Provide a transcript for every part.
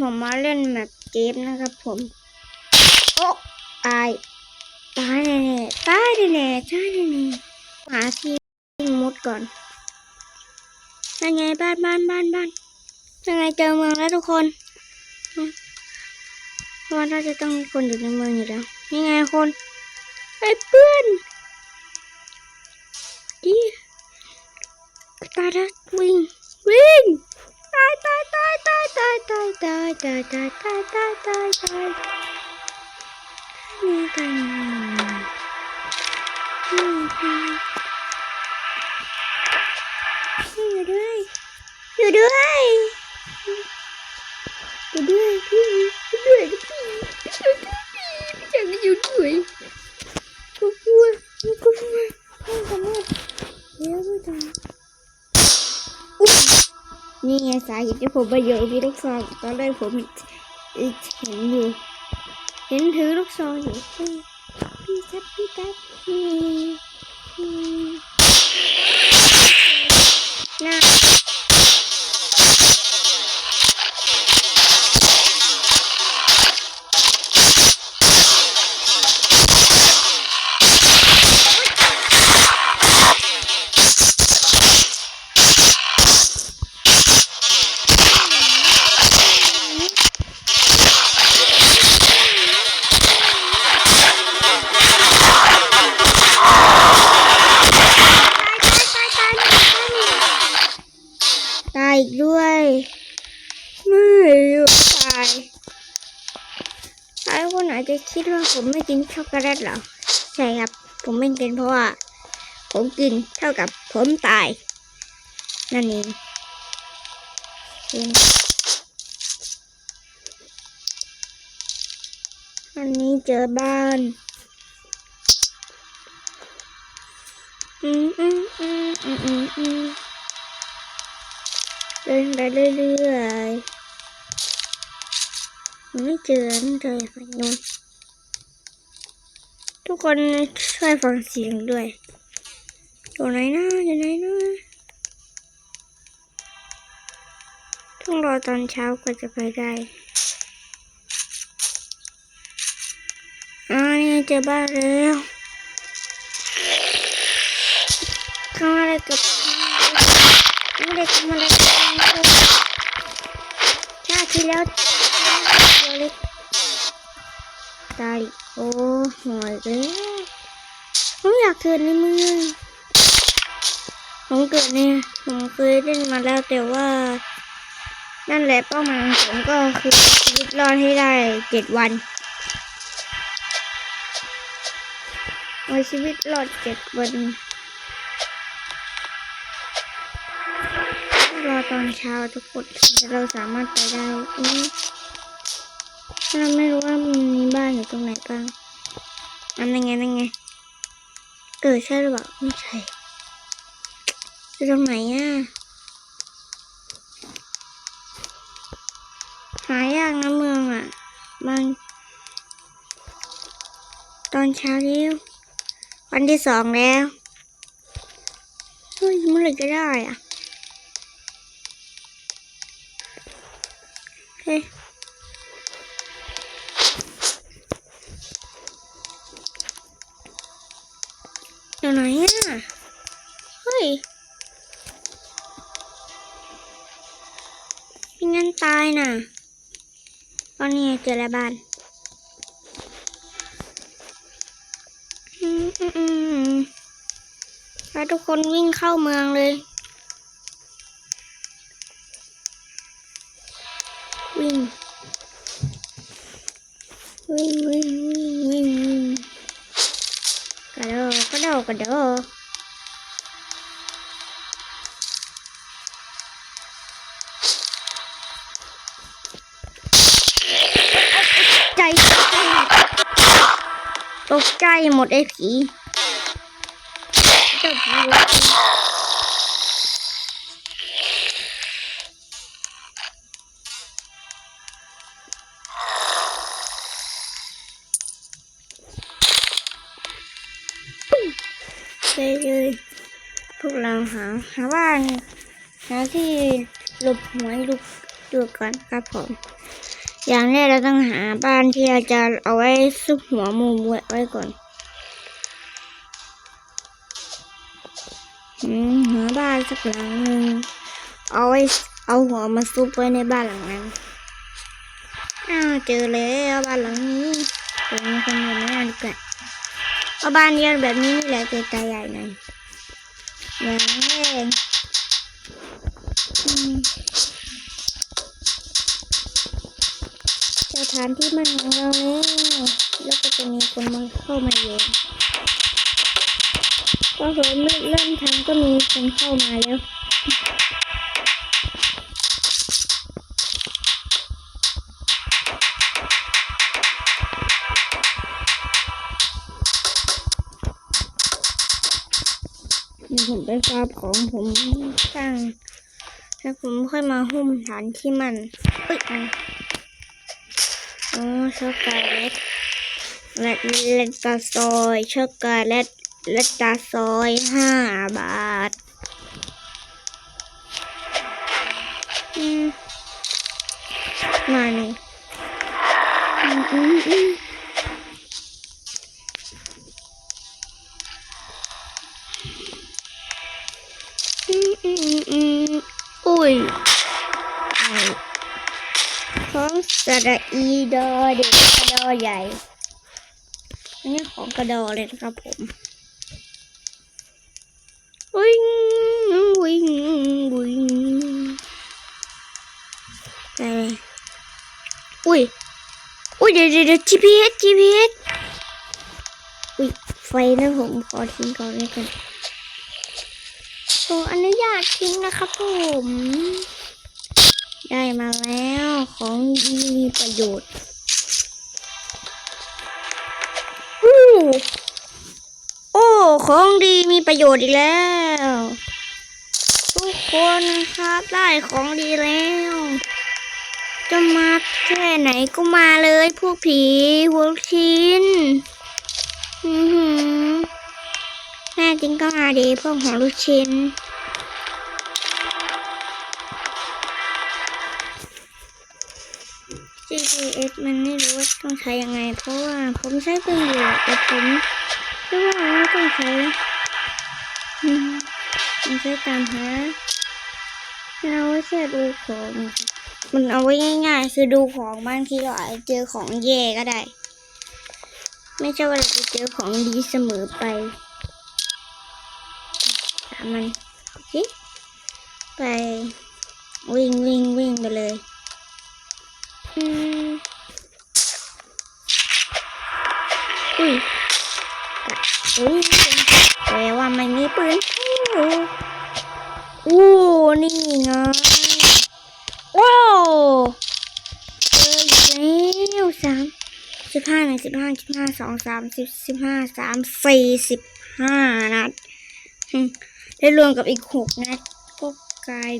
ผมมาเล่นแบบเกมนะครับผม โอ้ตายตายแน่ๆตายแน่ๆตายแน่ๆหาที่มุดก่อนนั่นไงบ้านบ้านบ้านบ้านยังไงเจอเมืองแล้วทุกคนเพราะว่าน่าจะต้องมีคนอยู่ในเมืองอยู่แล้วนี่ไงคนไอ้เพื่อนดีตายแล้ววิ่งวิ่ง ตายตายตายตายตายตายตายตายตายตายตายตายตายนี่กันนี่กันอยู่ด้วยอยู่ด้วยอยู่ด้วยพี่อยู่ด้วยพี่อยู่ด้วยพี่อยากอยู่ด้วย นี่ยสาเหตุที่ผมไปเยอะมีลูกซองตอนแรกผมเห็นอยู่เห็นถือลูกซองอยู่พี่พี่จับพี่จับพี่ ช็อกโกแลตเหรอ ใช่ครับ ผมไม่กินเพราะว่า ผมกินเท่ากับผมตาย นั่นเององอันนี้เจอบ้าน อืมอืมอืมอืมอืมอืมเดินไปเรื่อยๆไม่เจอนั่นเลยฝั่งนู้น ทุกคนช่วยฟังเสียงด้วยอยู่ไหนนะอยู่ไหนนะต้องรอตอนเช้ากว่าจะไปได้อ่านี่เจอบ้านแล้วทำอะไรกับไม่ได้ทำอะไรกันชาติที่แล้วตัวเล็กตาย โอ้หอยเลยผมอยากเกิดในเมืองผมเกิดเนี่ยผมเคยเล่นมาแล้วแต่ว่า นั่นแหละเป้าหมายของผมก็คือชีวิตรอดให้ได้เจ็ดวันเอาชีวิตรอดเจ็ดวันรอตอนเช้าทุกคนเราสามารถไปได้ อืมเราไม่รู้ว่ามันมีบ้านอยู่ตรงไหนบ้างอันนั้ไงนั่นไงเออใช่หรือเปล่าไม่ใช่อยู่ตรงไหนอะหายากนะเมืองอะบางตอนเช้าแล้ววันที่สองแล้วเฮ้ยเมื่อไรจะได้อะเเจอแล้วบ้านแล้วทุกคนวิ่งเข้าเมืองเลย วิ่ง วิ่งวิ่งวิ่งวิ่งวิ่งกระโดดกระโดดกระโดด ตกใจหมดไอ้ผีเจ้าผีวเลยเลยพวกเราหาหาบ้านหาที่หลบหวยหลบตัวก่อนครับผม อย่างแรกเราต้องหาบ้านที่เราจะเอาไว้ซุกหัวมุมไว้ไว้ก่อนอืมหาบ้านสักหลังหนึ่งเอาไว้เอาหัวมาซุกไว้ในบ้านหลังนั้นอ้าวเจอแล้วบ้านหลังนี้เดี๋ยวมีคนอยู่ในบ้านดีกว่าเอาบ้านเดียวแบบนี้นี่แหละแต่ตาใหญ่หน่อยอย่างแรก อืมสถานที่มันของเราแล้วแล้วก็จะมีคนมาเข้ามาเยอะพอผมเริ่มทำก็มีคนเข้ามาแล้วเดี๋ยวผมไปฟาร์มของผมสร้างแล้วผมค่อยมาหุ้มฐานที่มันเอ้ย Oh, chocolate. Let me let ta soy chocolate. Let ta soy ừ. ห้าบาท อืมมาหนูอืมอืมอืม ừ, ừ, Ui. สระอีดอเด็กกระดอใหญ่ อันนี้ของกระดอเลยนะครับผม วิ่งวิ่งวิ่งไปเลยอุ้ย อุ้ยเดี๋ยวเดี๋ยวเดี๋ยว GPS GPS อุ้ยไฟนะผมขอทิ้งก่อนเลยกันขออนุญาตทิ้งนะครับผม ได้มาแล้วของดีมีประโยชน์อู้โอ้ ของดีมีประโยชน์อีกแล้ว ทุกคนครับได้ของดีแล้ว จะมาแค่ไหนก็มาเลยพวกผีพวกชิ้นแน่จริงก็มาดีพวกของลูกชิ้น มันไม่รู้ว่าต้องใช้ยังไง เพราะว่าผมใช้เป็นอยู่แต่ผมคิดว่าต้องใช้มผมใช้ตามหาเราไว้แค่ดูของมันเอาไว้ง่ายๆ คือดูของบางทีเราอาจจะเจอของแย่ก็ได้ ไม่ใช่ว่าเราจะเจอของดีเสมอไปถามมันโอเคไปวิ่งวิ่งวิ่งไปเลยอื อุ้ยแต่ว่ามันมีปืนอู้นี่ไงว้าวเจออีกแล้วสามสิบห้าหนึ่งสิบห้าสิบห้าสองสามสิบสิบห้าสามสี่สิบห้านัดได้รวมกับอีกหกนัดก็กลาย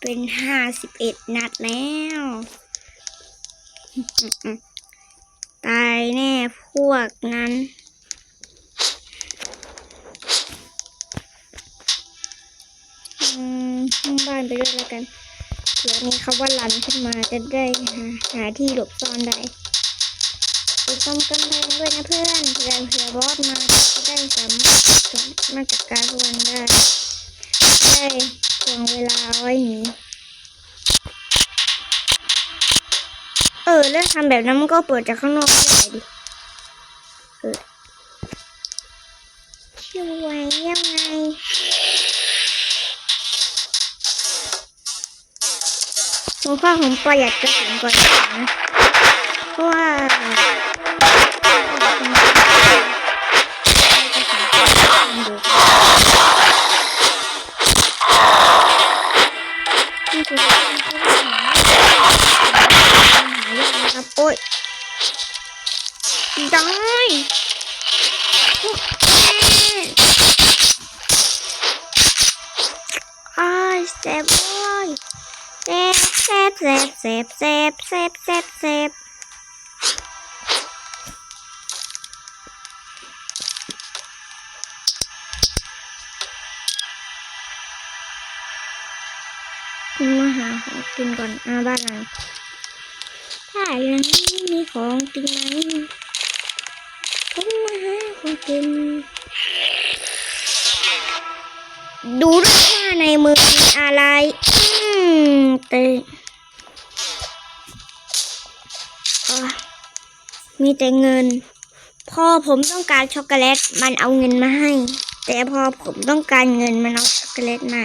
เป็นห้าสิบเอ็ดนัดแล้ว ตายแน่พวกนั้น มห้องบ้านไปด้วยแล้วกันเผื่อมีคำว่าลันขึ้นมาจะได้หาหาที่หลบซ่อนได้ไปซ่อมกำแพงด้วยนะเพื่อนเผื่อเผื่อบอสมาจะได้สามารถมาจัดการพวกมันได้ได้ทวงเวลาไว้หนีเออแล้วทำแบบนั้นมันก็เปิดจากข้างนอกไได้ดิเออช่วยยังไง ผมว่าผมประหยัดกระสุนก่อนนะเพราะว่า เจ็บเจ็บเจ็บเจ็บเจ็บเจ็บมาหาของกินก่อนอาบ้านหลังถ้าอย่างนี้มีของกินไหมผมมาหาของกิน ดูด้วยว่าในมือมีอะไร อืมเตะ มีแต่เงิน พอผมต้องการช็อกโกแลตมันเอาเงินมาให้ แต่พอผมต้องการเงินมันเอาช็อกโกแลตมา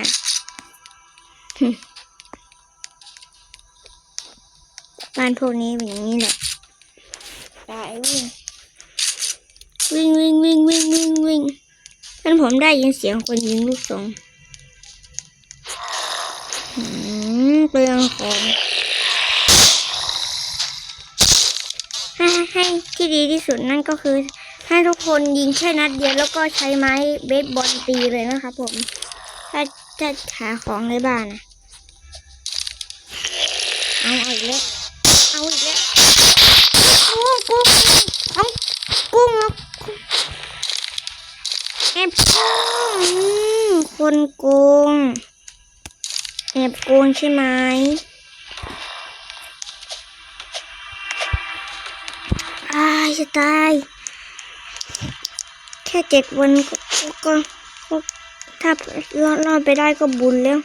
บ้านพวกนี้เป็นอย่างนี้แหละได้วิ่งวิ่งวิ่งวิ่งวิ่งวิ่งวิ่งท่านผมได้ยินเสียงคนยิงลูกทรงเปลืองของ ให้ที่ดีที่สุดนั่นก็คือ ให้ทุกคนยิงแค่นัดเดียวแล้วก็ใช้ไม้เบสบอลตีเลยนะครับผม ถ้าถ้าหาของในบ้านนะเอาอีกแล้วเอาอีกแล้วกุ้งกุ้งของกุ้งแล้วแอบกุ้งคนโกงแอบโกงใช่ไหม จะตาย แค่เจ็ดวันก็ก็ก็ถ้ารอดรอดไปได้ก็บุญแล้ว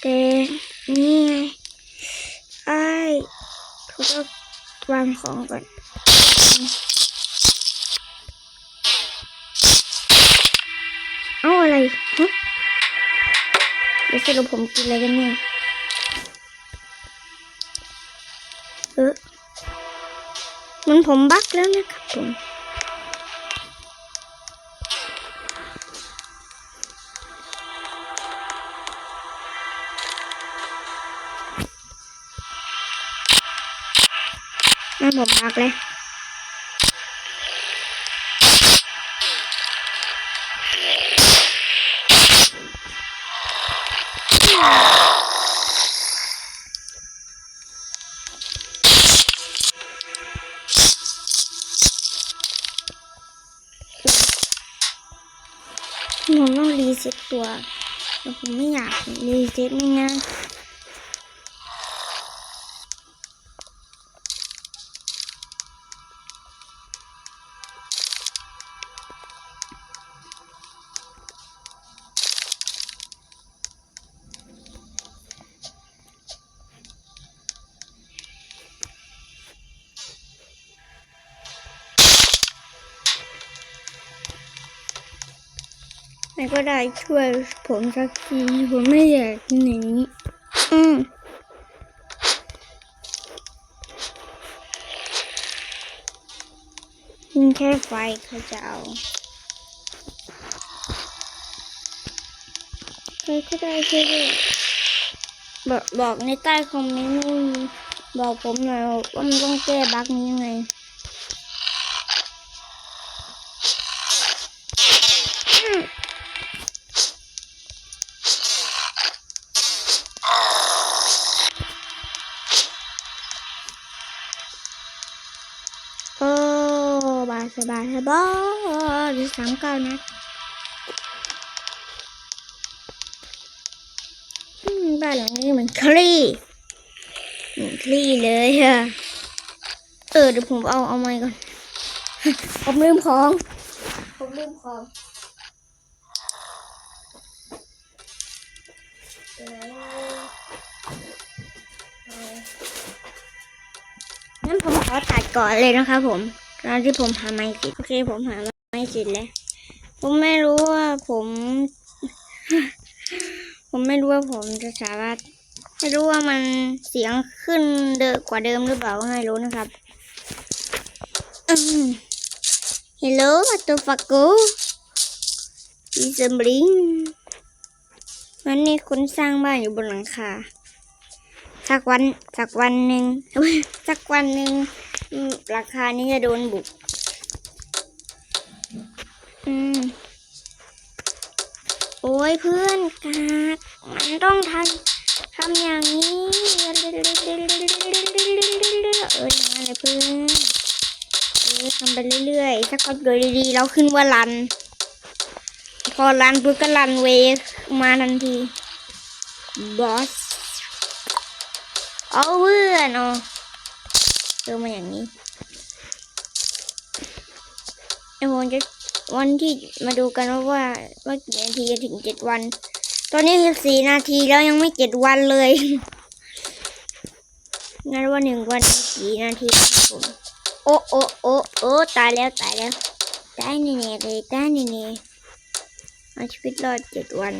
แต่นี่ไงไอ้ายเขาก็วางของก่อนเอาอะไรฮะ สรุปผมกินอะไรกันเนี่ยเออมันผมบักแล้วนะครับผมมันผมบักเลย ตัวแต่ผมไม่อยากรีเซ็ตไม่งั้น ไม่ก็ได้ช่วยผมสักทีผมไม่อยากหนีอืมยิงแค่ไฟเขาจะเอาใครก็ได้ช่วยด้วยบอกบอกในใต้คอมเมนต์บอกผมหน่อยว่ามันต้องแก้บั๊กนี้ยังไง สบายสบายสามเก้านะบ้านหลังนี้เหมือนคลี่เหมือนคลี่เลยอะเออเดี๋ยวผมเอาเอาไม้ก่อน ผมลืมของ ผมลืมของงั้นผมขอตัดก่อนเลยนะคะผม ตอนที่ผมหาไม้ติดโอเคผมหาไม้ติดแล้ว ผมไม่รู้ว่าผม ผมไม่รู้ว่าผมจะสามารถไม่รู้ว่ามันเสียงขึ้นเดอะกว่าเดิมหรือเปล่าไม่รู้นะครับอืม Hello motherfucker is a bling วันนี้คุณสร้างบ้านอยู่บนหลังคาสักวันสักวันหนึ่งสักวันหนึ่ง ราคานี้จะโดนบุก อืม โอ้ยเพื่อนกากมันต้องทำทำอย่างนี้ เอออย่างนั้นเลยเพื่อนเออทำไปเรื่อยๆ ถ้าก็โดยดีๆ เราขึ้นว่ารัน พอรันปุ๊บก็รันเวมาทันที บอส เอาเพื่อนอ๋อ เจอมาอย่างนี้ไอวันจะวันที่มาดูกันว่าว่าว่ากี่นาทีจะถึงเจ็ดวัน ตอนนี้คือสี่นาทีแล้วยังไม่เจ็ดวันเลยงั้นว่าหนึ่งวันมีกี่นาทีครับผมโอ้โอ้โอ้โอ้ตายแล้วตายแล้วตายแน่ๆเลยตายแน่ๆเอาชีวิตรอดเจ็ดวัน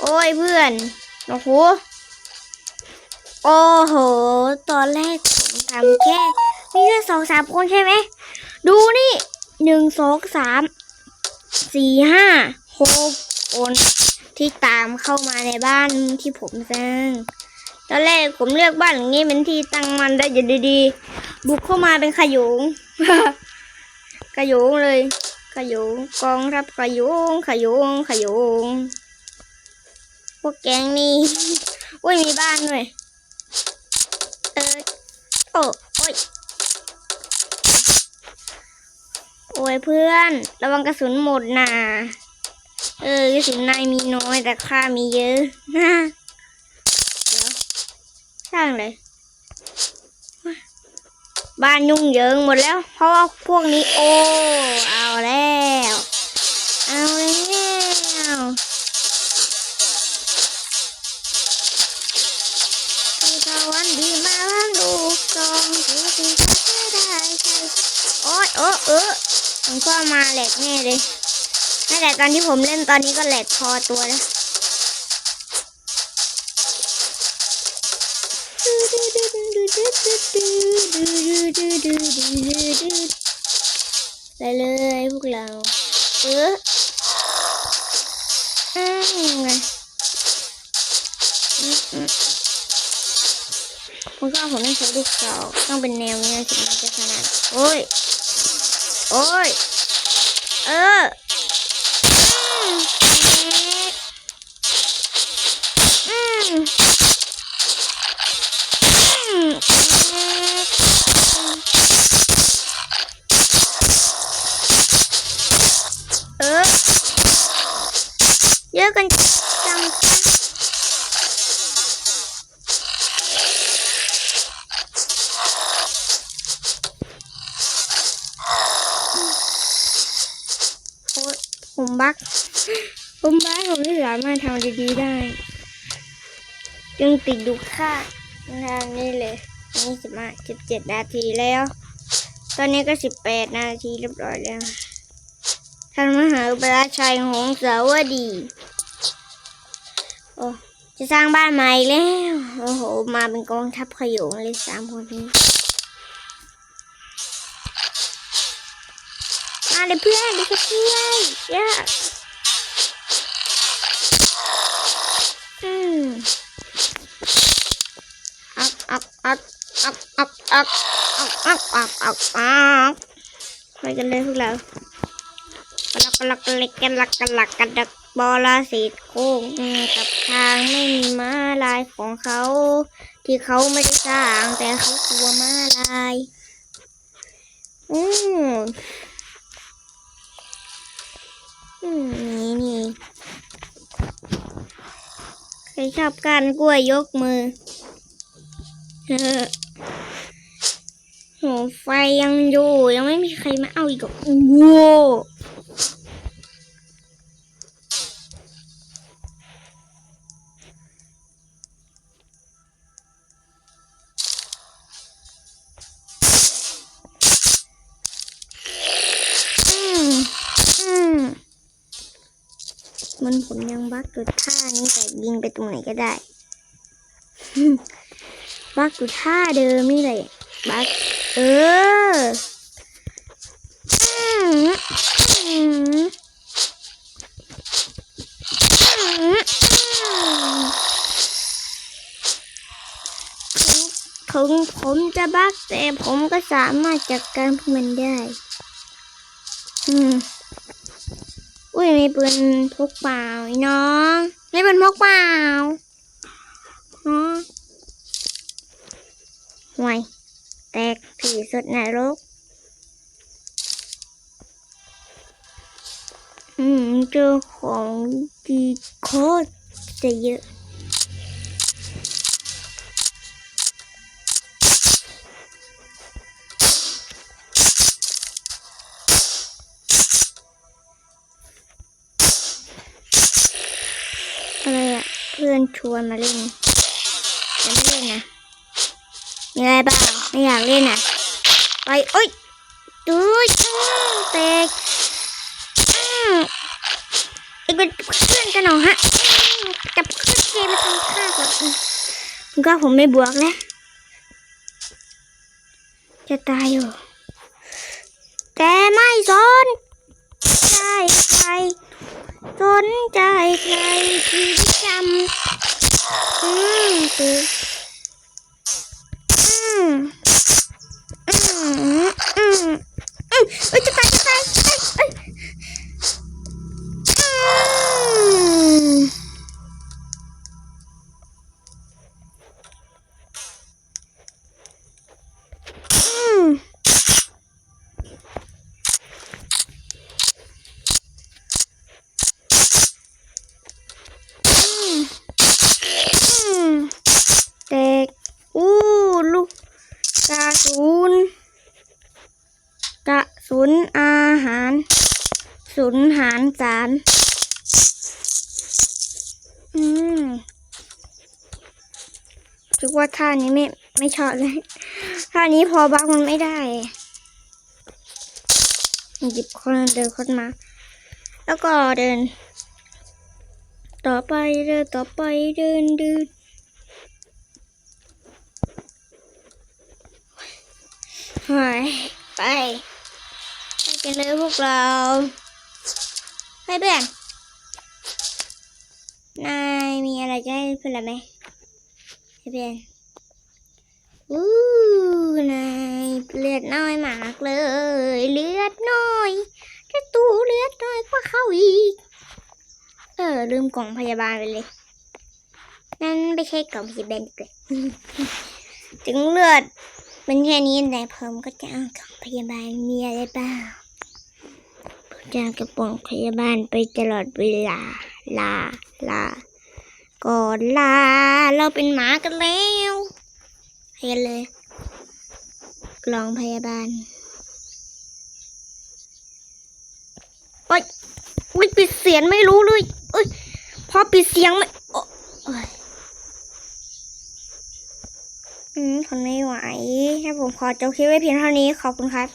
โอ้ยเพื่อนโอ้โห โอ้โห ตอนแรกผมทำแค่มีแค่สองสามคนใช่ไหม ดูนี่หนึ่งสองสามสี่ห้าหกคนที่ตามเข้ามาในบ้านที่ผมสร้างตอนแรกผมเลือกบ้านหลังนี้เป็นที่ตั้งมันได้อยู่ดีๆ บุกเข้ามาเป็นขยุงขยุงเลย ขยุงกองทัพขยุงขยุงขยุงพวกแกงนี่อุ้ยมีบ้านด้วย เออโอ้โอ้ยโอ้ยเพื่อน ระวังกระสุนหมดนะเออกระสุนนายมีน้อยแต่ข้ามีเยอะเดี๋ยวช่างเลย บ้านยุ่งเหยิงหมดแล้ว เพราะว่าพวกนี้โอ้เอาแล้ว มันก็มาแหลกแน่เลยนั่นแหละตอนที่ผมเล่นตอนนี้ก็แหลกพอตัวแล้วไปเลยพวกเรา เอออืมไงอืมอืมผมก็เอาผมไม่ใช้ลูกเสาต้องเป็นแนวนี้ถึงจะขนาด โอ้ย โอ้ย เอออืมอืมอืมเออเยอะกันจัง บักผมบักผมไม่สามารถทำดีๆได้ จึงติดดูค่าทางนี้เลยนี่สิบห้าสิบเจ็ดนาทีแล้ว ตอนนี้ก็สิบแปดนาทีเรียบร้อยแล้วท่านมหาอุปราชัยหงสาวดี โอ้ จะสร้างบ้านใหม่แล้ว โอ้โห มาเป็นกองทัพขยงเลยสามคนนี้ เลยเพื่อนเดี๋ยวจะช่วยเยอะอืมอักอักอักอักอักอักอักอักอักอักอักไปกันเลยพวกเรากลักกลักเล็กกันลักกันลักกันดักบอลาสีโค้งกับทางไม่มีม้าลายของเขา ที่เขาไม่ได้สร้างแต่เขากลัวม้าลาย อืม นี่นี่ใครชอบการกล้วยยกมือเออโหไฟยังอยู่ ยังไม่มีใครมาเอาอีกอะโว้ มันผมยังบักอยู่ท่านี้แต่ยิงไปตรงไหนก็ได้ บักอยู่ท่าเดิมนี่เลยบักเอออืมอืมอืมถึงผมจะบักแต่ผมก็สามารถจัดการพวกมันได้ อืม อุ้ยไมีปืนพกเปล่าน้องไมีปืนพกเปล่าอ๋อห่วยแตกผีสุดนรกอืมเจอของดีโคตรจะเยอะ ชวนมาเล่นจะไม่เล่นนะมีอะไรบ้างไม่อยากเล่นอะไปโอ๊ยดูอื้อแตกอืมไอ้เป็นเพื่อนกันหรอฮะจับเพื่อนเกมมาทำฆ่าก่อนก็ผมไม่บวกแล้วจะตายอยู่ แต่ไม่สนใจใครสนใจใครารสารอืมคิดว่าท่านี้ไม่ไม่ชอบเลย ท่านี้พอบักมันไม่ได้หยิบคนเดินคนมา แล้วก็เดิน ต่อไปเดินต่อไปเดินเดินไปไป ไปกันเลยพวกเรา ให้เพื่อนนายมีอะไรจะให้เพื่อนเราไหมให้เพื่อนอู้นายเลือดน้อยมากเลย เลือดน้อยแค่ตูเลือดน้อยกว่าเขาอีก เออลืมกล่องพยาบาลไปเลยนั่นไม่ใช่กล่องพยาบาลเกิดถึงเลือดเป็นแค่นี้แต่ผมก็จะเอากล่องพยาบาลมีอะไรบ้าง จากระป๋องพยาบาลไปตลอดเวลา ลา ลา ก่อนลา เราเป็นหมากันแล้วให้กันเลย กล่องพยาบาลโอ๊ยอุ๊ยปิดเสียงไม่รู้เลยเอ้ย พอปิดเสียงไม่โอ๊อยอืมทนไม่ไหวถ้าผมขอจบคลิปไว้เพียงเท่านี้ ขอบคุณครับ